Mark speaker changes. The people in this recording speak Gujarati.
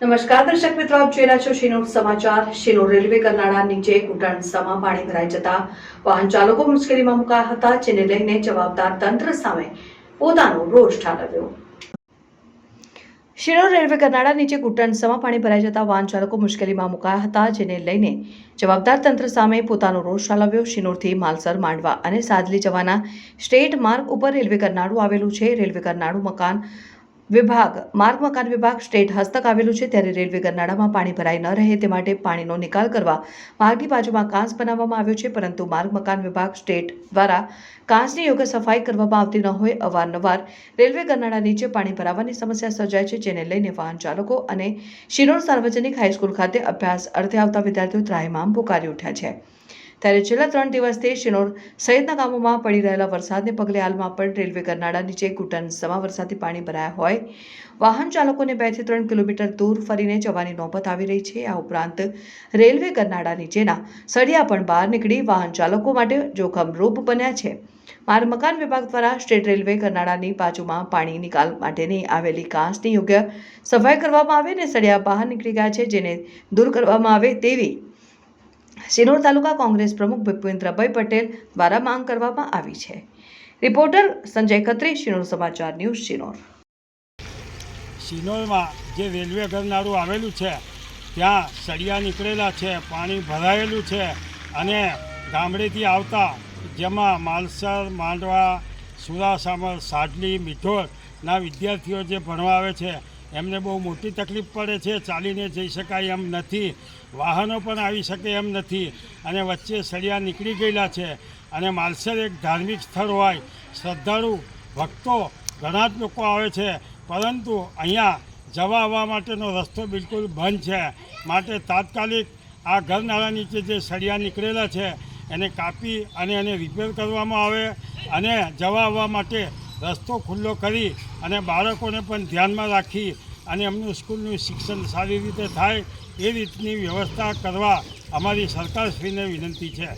Speaker 1: નમસ્કાર, દર્શક મિત્રો, આપ જોઈ રહ્યા છો શિનોર સમાચાર? શિનોર રેલવે કરનાળા નીચે ઘૂંટણસામાં પાણી ભરાઈ જતા વાહન ચાલકો મુશ્કેલીમાં મુકાયા હતા, જેને લઈને જવાબદાર તંત્ર સામે પોતાનો રોષ ઠાલવ્યો. શિનોર રેલવે કરનાળા નીચે ઘૂંટણસમાં પાણી ભરાઈ જતા વાહન ચાલકો મુશ્કેલીમાં મુકાયા હતા, જેને લઈને જવાબદાર તંત્ર સામે પોતાનો રોષ ઠાલવ્યો શિનોરથી માલસર, માંડવા અને સાદલી જવાના સ્ટેટ માર્ગ ઉપર રેલવે કરનાળું આવેલું છે. રેલવે કરનાળું મકાન વિભાગ, માર્ગ મકાન વિભાગ, સ્ટેટ હસ્તક આવેલું છે ત્યારે રેલવે ગરનાળામાં પાણી ભરાઈ ન રહે તે માટે પાણીનો નિકાલ કરવા માર્ગની બાજુમાં કાંસ બનાવવામાં આવ્યો છે, પરંતુ માર્ગ મકાન વિભાગ, સ્ટેટ દ્વારા કાંસની યોગ્ય સફાઈ કરવામાં આવતી ન હોય અવારનવાર રેલવે ગરનાળા નીચે પાણી ભરાવાની સમસ્યા સર્જાય છે, જેને લઈને વાહન ચાલકો અને શિનોર સાર્વજનિક હાઈસ્કૂલ ખાતે અભ્યાસ અર્થે આવતા વિદ્યાર્થીઓ ત્રાહિમામ પોકારી ઉઠ્યા છે. ત્યારે છેલ્લા ત્રણ દિવસથી શિનોર સહિતના ગામોમાં પડી રહેલા વરસાદને પગલે હાલમાં પણ રેલવે કરનાળા નીચે ઘૂંટણ સમા વરસાદી પાણી ભરાયા હોય. વાહન ચાલકોને બેથી ત્રણ કિલોમીટર દૂર ફરીને જવાની નોબત આવી રહી છે. આ ઉપરાંત રેલવે કરનાળા નીચેના સળિયા પણ બહાર નીકળી વાહન ચાલકો માટે જોખમરૂપ બન્યા છે. માર્ગ મકાન વિભાગ દ્વારા સ્ટેટ રેલવે કરનાળાની બાજુમાં પાણી નિકાલ માટેની આવેલી કાંસની યોગ્ય સફાઈ કરવામાં આવે અને સળિયા બહાર નીકળી ગયા છે, જેને દૂર કરવામાં આવે તેવી સિનોર તાલુકા કોંગ્રેસ પ્રમુખ ભૂપેન્દ્રભાઈ પટેલ દ્વારા માંગ કરવામાં આવી છે. રિપોર્ટર સંજય ખત્રી શિનોર સમાચાર ન્યૂઝ શિનોર
Speaker 2: શિનોરમાં જે રેલવે ગરનાળું આવેલું છે, ત્યાં સળિયા નીકળેલા છે, પાણી ભરાયેલું છે અને ગામડેથી આવતા જેમાં માલસર, માંડવા, સુરાસામર, સાડલી મીઠોરના વિદ્યાર્થીઓ જે ભણવા આવે છે એમને બહુ મોટી તકલીફ પડે છે, ચાલીને જઈ શકાય એમ નથી. વાહનો પણ આવી શકે એમ નથી. અને વચ્ચે સળિયા નીકળી ગયેલા છે. અને માલસર એક ધાર્મિક સ્થળ હોય. શ્રદ્ધાળુ, ભક્તો ઘણા જ લોકો આવે છે. પરંતુ અહીંયા જવા આવવા માટેનો રસ્તો બિલકુલ બંધ છે. માટે તાત્કાલિક આ ઘરનાળા નીચે જે સળિયા નીકળેલા છે, એને કાપી અને એને રિપેર કરવામાં આવે અને જવા આવવા માટે રસ્તો ખુલ્લો કરી અને બાળકોને પણ ધ્યાનમાં રાખી અને એમનું સ્કૂલનું શિક્ષણ સારી રીતે થાય એ રીતની વ્યવસ્થા કરવા અમારી સરકારશ્રીને વિનંતી છે.